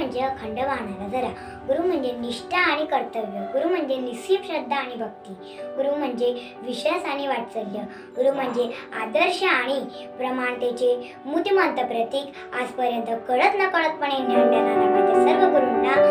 म्हणजे अखंड वाहणारा जरा. गुरु म्हणजे निष्ठा आणि कर्तव्य. गुरु म्हणजे निस्सीम श्रद्धा आणि भक्ती. गुरु म्हणजे विश्वास आणि वात्सल्य. गुरु म्हणजे आदर्श आणि प्रमाणतेचे मुतिमंत प्रतीक. आजपर्यंत कळत न कळतपणे ज्ञान देणारा माझ्या सर्व गुरूंना